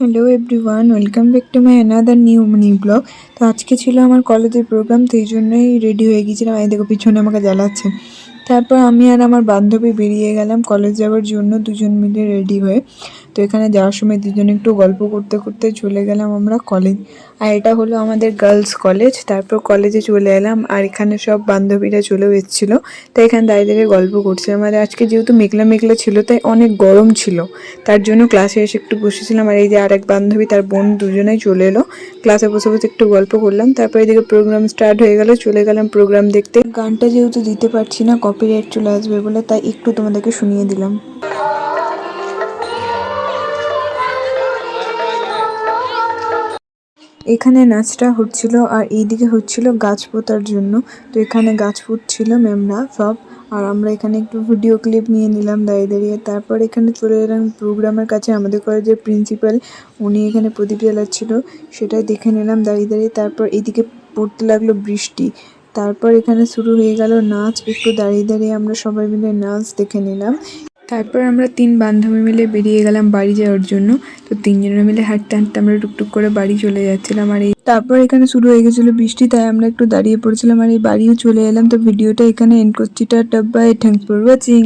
Hello everyone welcome back to my another new money blog তো আজকে ছিল আমার কলেজের প্রোগ্রাম তো এই জন্যই রেডি হয়ে গিয়েছিলাম। এই দেখো, পিছনে আমাকে জ্বালাচ্ছে। তারপর আমি আর আমার বান্ধবী বেরিয়ে গেলাম। কলেজ যাওয়ার জন্য দুজন মিলে রেডি হয়ে। তো এখানে যাওয়ার সময় দুজনে একটু গল্প করতে করতে চলে গেলাম আমরা কলেজ। আর এটা হলো আমাদের গার্লস কলেজ তারপর কলেজে চলে এলাম আর এখানে সব বান্ধবীরা চলেও এসেছিল। তাই এখানে দাঁড়িয়ে দাঁড়িয়ে গল্প করছিলাম আর আজকে যেহেতু মেঘলা মেঘলা ছিল, তাই অনেক গরম ছিল। তার জন্য ক্লাসে এসে একটু বসেছিলাম। আর এই যে আরেক বান্ধবী, তার বোন দুজনেই চলে এলো। ক্লাসে বসে বসে একটু গল্প করলাম। তারপর এদিকে প্রোগ্রাম স্টার্ট হয়ে গেল। চলে গেলাম প্রোগ্রাম দেখতে। গানটা যেহেতু দিতে পারছি না কপিরাইট চলে আসবে বলে তাই একটু তোমাদেরকে শুনিয়ে দিলাম। এখানে নাচটা হচ্ছিল আর এইদিকে হচ্ছিল গাছ পোতার জন্য। তো এখানে গাছ পুঁতছিল ম্যামরা, সব। আর আমরা এখানে একটু ভিডিও ক্লিপ নিয়ে নিলাম দাঁড়িয়ে দাঁড়িয়ে। তারপর এখানে চলে এলাম প্রোগ্রামের কাছে, আমাদের কলেজের প্রিন্সিপাল। উনি এখানে প্রদীপ জ্বালাচ্ছিল সেটা দেখে নিলাম দাঁড়িয়ে দাঁড়িয়ে। তারপর এদিকে পড়তে লাগল বৃষ্টি। তারপর এখানে শুরু হয়ে গেল নাচ। একটু দাঁড়িয়ে দাঁড়িয়ে আমরা সবাই মিলে নাচ দেখে নিলাম। তারপর আমরা তিন বান্ধবী মিলে বেরিয়ে গেলাম বাড়ি যাওয়ার জন্য। তো তিনজনে মিলে হাঁটতে হাঁটতে আমরা টুকটুক করে বাড়ি চলে যাচ্ছিলাম আর এই তারপর এখানে শুরু হয়ে গেছিল বৃষ্টি, তাই আমরা একটু দাঁড়িয়ে পড়েছিলাম আর এই বাড়িও চলে এলাম। তো ভিডিওটা এখানে এন্ড করছি। Tata bye thanks for watching